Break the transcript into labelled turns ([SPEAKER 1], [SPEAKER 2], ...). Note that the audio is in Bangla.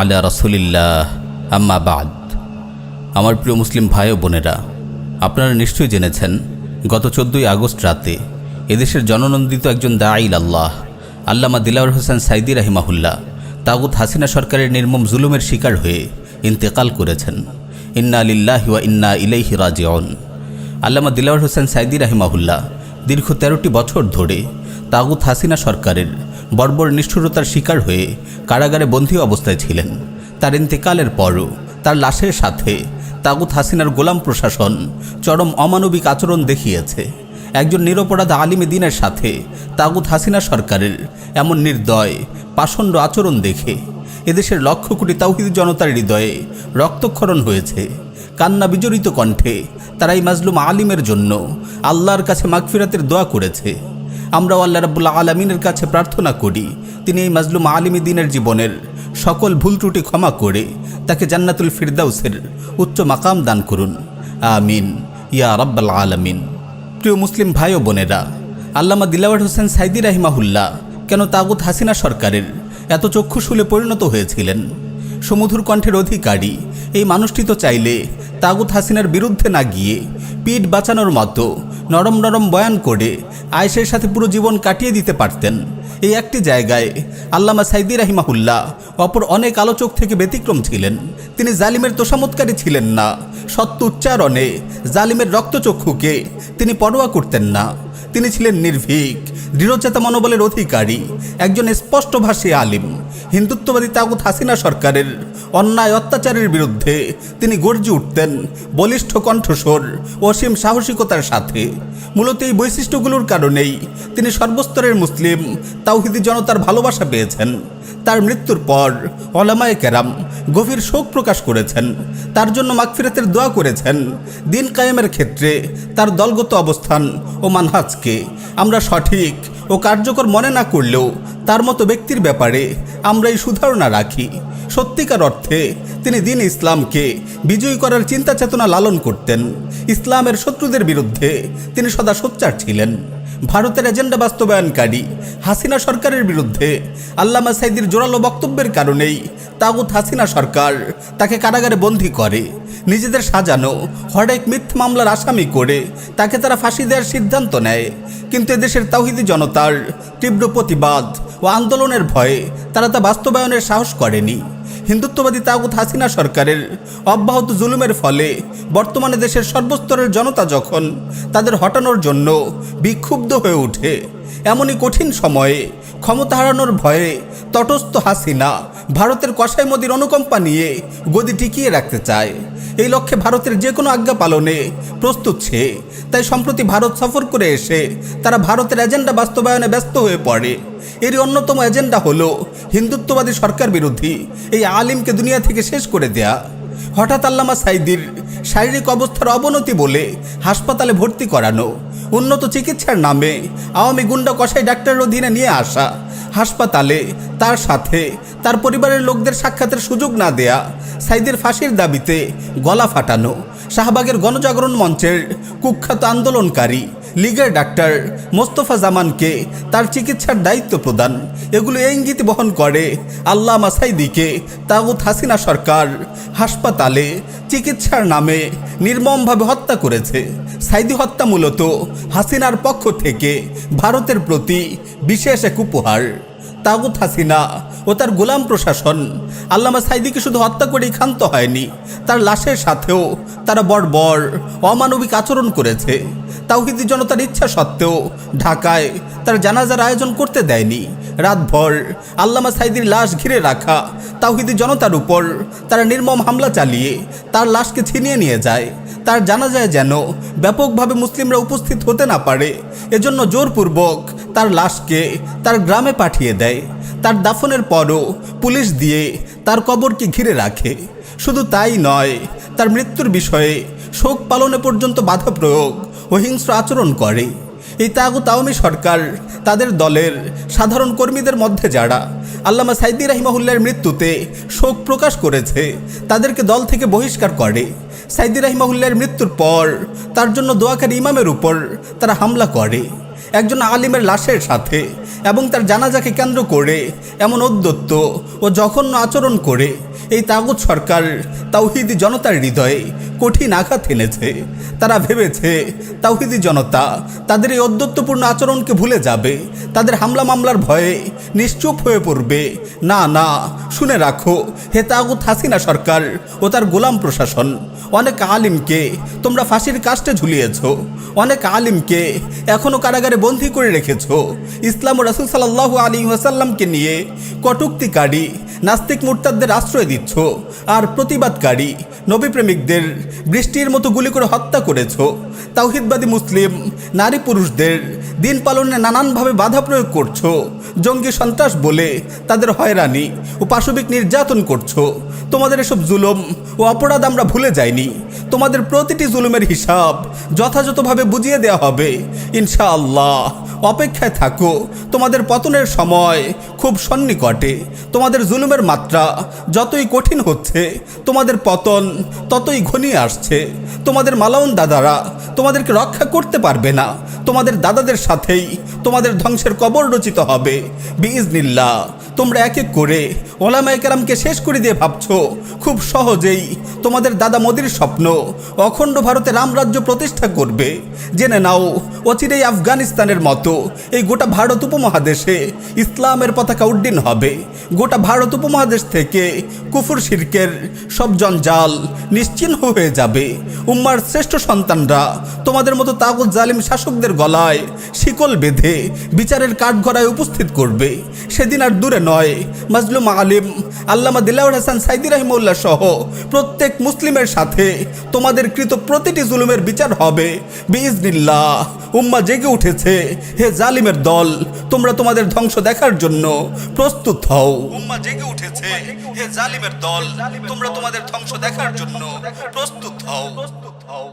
[SPEAKER 1] আলা আম্মা বাদ। আমার প্রিয় মুসলিম ভাই ও বোনেরা, আপনারা নিশ্চয়ই জেনেছেন, গত চোদ্দোই আগস্ট রাতে এদেশের জননন্দিত একজন দাঈল আল্লাহ আল্লামা দিলাউর হোসেন সাইদি রাহিমাহুল্লাহ, তাগুত হাসিনা সরকারের নির্মম জুলুমের শিকার হয়ে ইন্তেকাল করেছেন। ইন্না আলিল্লাহ ওয়া ইন্না ইলাইহি রাজিউন। আল্লামা দিলাউর হোসেন সাইদি রাহিমাহুল্লাহ দীর্ঘ তেরোটি বছর ধরে তাগুত হাসিনা সরকারের বর্বর নিষ্ঠুরতার শিকার হয়ে কারাগারে বন্দী অবস্থায় ছিলেন। তার ইন্তেকালের পরও তার লাশের সাথে তাগুত হাসিনার গোলাম প্রশাসন চরম অমানবিক আচরণ দেখিয়েছে। একজন নিরপরাধ আলিমে দিনের সাথে তাগুত হাসিনা সরকারের এমন নির্দয়, পাষণ্ড আচরণ দেখে এদেশের লক্ষ কোটি তাওহিদ জনতার হৃদয়ে রক্তক্ষরণ হয়েছে। কান্না বিজড়িত কণ্ঠে তারা এই মাজলুম আলিমের জন্য আল্লাহর কাছে মাগফিরাতের দোয়া করেছে। আমরাও আল্লাহ রাবুল্লাহ আলমিনের কাছে প্রার্থনা করি, তিনি এই মাজলুম আলিমী দিনের জীবনের সকল ভুল ত্রুটি ক্ষমা করে তাকে জান্নাতুল ফিরদাউসের উচ্চ মাকাম দান করুন। আমিন। ইয়া রাব্বাল আলামিন। প্রিয় মুসলিম ভাই ও বোনেরা, আল্লামা দিলাওয়ার হোসেন সাইদি রাহিমাহুল্লাহ কেন তাগুত হাসিনা সরকারের এত চক্ষুশুলে পরিণত হয়েছিলেন? সমুধুর কণ্ঠের অধিকারী, এই মানুষটি তো চাইলে তাগুত হাসিনার বিরুদ্ধে না গিয়ে পিঠ বাঁচানোর মতো নরম নরম বয়ান করে আয়েশের সাথে পুরো জীবন কাটিয়ে দিতে পারতেন। এই একটি জায়গায় আল্লামা সাইদি রাহিমাহুল্লাহ অপর অনেক আলোচক থেকে ব্যতিক্রম ছিলেন। তিনি জালিমের তোষামতকারী ছিলেন না। সত্য উচ্চারণে জালিমের রক্তচক্ষুকে তিনি পরোয়া করতেন না। তিনি ছিলেন নির্ভীক দৃঢ়চেতা মনোবলের অধিকারী, একজন স্পষ্টভাষী আলিম। হিন্দুত্ববাদী তাগুত হাসিনা সরকারের অন্যায় অত্যাচারের বিরুদ্ধে তিনি গর্জে উঠতেন বলিষ্ঠ কণ্ঠস্বর অসীম সাহসিকতার সাথে। মূলত এই বৈশিষ্ট্যগুলোর কারণেই তিনি সর্বস্তরের মুসলিম, তাওহিদি জনতার ভালোবাসা পেয়েছেন। তার মৃত্যুর পর অলামায়ে কেরাম গভীর শোক প্রকাশ করেছেন। তার জন্য মাগফিরাতের দোয়া করেছেন। দিন কায়েমের ক্ষেত্রে তার দলগত অবস্থান ও মানহাজকে আমরা সঠিক ও কার্যকর মনে না করলেও তার মতো ব্যক্তির ব্যাপারে আমরা এই সুধারণা রাখি। সত্যিকার অর্থে তিনি দিন ইসলামকে বিজয়ী করার চিন্তা চেতনা লালন করতেন। ইসলামের শত্রুদের বিরুদ্ধে তিনি সদা সোচ্চার ছিলেন। ভারতের এজেন্ডা বাস্তবায়নকারী হাসিনা সরকারের বিরুদ্ধে আল্লামা সাইদির জোরালো বক্তব্যের কারণেই তাগুত হাসিনা সরকার তাকে কারাগারে বন্দী করে। নিজেদের সাজানো, হরেক মিথ্যা মামলার আসামি করে তাকে তারা ফাঁসি দেওয়ার সিদ্ধান্ত নেয়। কিন্তু এদেশের তাহিদি জনতার তীব্র প্রতিবাদ ও আন্দোলনের ভয়ে তারা তা বাস্তবায়নের সাহস করেনি। হিন্দুত্ববাদী তাগুত হাসিনা সরকারের অব্যাহত জুলুমের ফলে বর্তমানে দেশের সর্বস্তরের জনতা যখন তাদের হটানোর জন্য বিক্ষুব্ধ হয়ে ওঠে, এমনই কঠিন সময়ে ক্ষমতা হারানোর ভয়ে তটস্থ হাসিনা ভারতের কসাই মোদির অনুকম্পা নিয়ে গদি টিকিয়ে রাখতে চায়। এই লক্ষ্যে ভারতের যে কোনো আজ্ঞা পালনে প্রস্তুত সে। তাই সম্প্রতি ভারত সফর করে এসে তারা ভারতের এজেন্ডা বাস্তবায়নে ব্যস্ত হয়ে পড়ে। এরই অন্যতম এজেন্ডা হলো হিন্দুত্ববাদী সরকার বিরোধী এই আলিমকে দুনিয়া থেকে শেষ করে দেয়া। হঠাৎ আল্লামা সাইদির শারীরিক অবস্থার অবনতি বলে হাসপাতালে ভর্তি করানো, উন্নত চিকিৎসার নামে আওয়ামী গুন্ডা কষাই ডাক্তারের অধীনে নিয়ে আসা, হাসপাতালে তার সাথে তার পরিবারের লোকদের সাক্ষাতের সুযোগ না দেয়া সাইদের ফাঁসির দাবিতে গলা ফাটানো। শাহবাগের গণজাগরণ মঞ্চের কুখ্যাত আন্দোলনকারী লীগের ডাক্তার মোস্তফা জামানকে তার চিকিৎসার দায়িত্ব প্রদান। এগুলো ইঙ্গিত বহন করে আল্লাহ মাসাইদিকে তাগুত হাসিনা সরকার হাসপাতালে চিকিৎসার নামে নির্মমভাবে হত্যা করেছে। সাইদি হত্যা মূলত হাসিনার পক্ষ থেকে ভারতের প্রতি বিশেষ এক উপহার। তাগুত হাসিনা ও তার গোলাম প্রশাসন। আল্লামা সাইদিকে শুধু হত্যা করেই ক্ষান্ত হয়নি, তার লাশের সাথেও তারা বর্বর অমানবিক আচরণ করেছে। তাওহিদি জনতার ইচ্ছা সত্ত্বেও ঢাকায় তার জানাজার আয়োজন করতে দেয়নি। রাতভর। আল্লামা সাইদির লাশ ঘিরে রাখা তাওহিদি জনতার উপর তারা নির্মম হামলা চালিয়ে তার লাশকে ছিনিয়ে নিয়ে যায়। তার জানা যায় যেন ব্যাপকভাবে মুসলিমরা উপস্থিত হতে না পারে, এজন্য জোরপূর্বক তার লাশকে তার গ্রামে পাঠিয়ে দেয়। তার দাফনের পরও পুলিশ দিয়ে তার কবরকে ঘিরে রাখে। শুধু তাই নয়, তার মৃত্যুর বিষয়ে শোক পালনে পর্যন্ত বাধা প্রয়োগ ও আচরণ করে। এই তাগুত আওয়ামী সরকার, তাদের দলের সাধারণ কর্মীদের মধ্যে যারা আল্লামা সাইদি রাহিমাহুল্লার মৃত্যুতে শোক প্রকাশ করেছে, তাদেরকে দল থেকে বহিষ্কার করে। সাইদি রাহিমাহুল্লার মৃত্যুর পর তার জন্য দোয়াকারী ইমামের উপর তারা হামলা করে। একজন আলিমের লাশের সাথে এবং তার জানাজাকে কেন্দ্র করে এমন অদ্যত্ত ও জঘন্য আচরণ করে এই তাগুত সরকার তাওহিদি জনতার হৃদয়ে কঠিন আঘাত এনেছে। তারা ভেবেছে তাওহিদি জনতা তাদের এই অদ্যত্বপূর্ণ আচরণকে ভুলে যাবে। তাদের হামলা মামলার ভয়ে নিশ্চুপ হয়ে পড়বে। না না, শুনে রাখো, হে তাগুত হাসিনা সরকার ও তার গোলাম প্রশাসন, অনেক আলিমকে তোমরা ফাঁসির কাস্টে ঝুলিয়েছ, অনেক আলিমকে এখনও কারাগারে বন্দী করে রেখেছ। ইসলাম রাসুল সাল্লাহ আলী ওয়াসাল্লামকে নিয়ে কটুক্তিকারী নাস্তিক মুরতাদদের আশ্রয় দিচ্ছ আর প্রতিবাদকারী, নবীপ্রেমিকদের বৃষ্টির মতো গুলি করে হত্যা করেছ। তাওহিদবাদী মুসলিম, নারী পুরুষদের দিন পালনে নানানভাবে বাধা প্রয়োগ করছ। জঙ্গি সন্ত্রাস বলে তাদের হয়রানি ও পাশবিক নির্যাতন করছ। তোমাদের এসব জুলুম ও অপরাধ আমরা ভুলে যাইনি। তোমাদের প্রতিটি জুলুমের হিসাব যথাযথভাবে বুঝিয়ে দেওয়া হবে। ইনশাআল্লাহ। অপেক্ষায় থাকো। তোমাদের পতনের সময় খুব সন্নিকটে। তোমাদের জুলুমের মাত্রা যতই কঠিন হচ্ছে, তোমাদের পতন ততই ঘনিয়ে আসছে। তোমাদের মালাউন দাদারা তোমাদেরকে রক্ষা করতে পারবে না। তোমাদের দাদাদের সাথেই তোমাদের ধ্বংসের কবর রচিত হবে। বিজনিল্লা তোমরা এক এক করে ওলামায়ে কেরামকে শেষ করে দিয়ে ভাবছ? খুব সহজেই। তোমাদের দাদা মোদির স্বপ্ন। অখণ্ড ভারতে রামরাজ্য প্রতিষ্ঠা করবে। জেনে নাও, অচিরেই আফগানিস্তানের মতো। এই গোটা ভারত উপমহাদেশে ইসলামের পতাকা উড্ডীন হবে। গোটা ভারত উপমহাদেশ থেকে কুফুর শিরকের সব জঞ্জাল নিশ্চিহ্ন হয়ে যাবে। উম্মার শ্রেষ্ঠ সন্তানরা তোমাদের মতো তাগুত জালিম শাসকদের গলায় শিকল বেঁধে বিচারের কাঠগড়ায় উপস্থিত করবে। সেদিন আর দূরে নয়, মাজলুম আলিম আল্লামা দিলাউর হাসান সাইদি রহিমউল্লাহ সহ প্রত্যেক মুসলিমের সাথে তোমাদের কৃত প্রতিটি জুলুমের বিচার হবে। বিইজনিল্লাহ, উম্মা জেগে উঠেছে। হে জালিমের দল, তোমরা তোমাদের ধ্বংস দেখার জন্য প্রস্তুত হও। উম্মা জেগে উঠেছে। হে জালিমের দল, তোমরা তোমাদের ধ্বংস দেখার জন্য প্রস্তুত হও প্রস্তুত হও।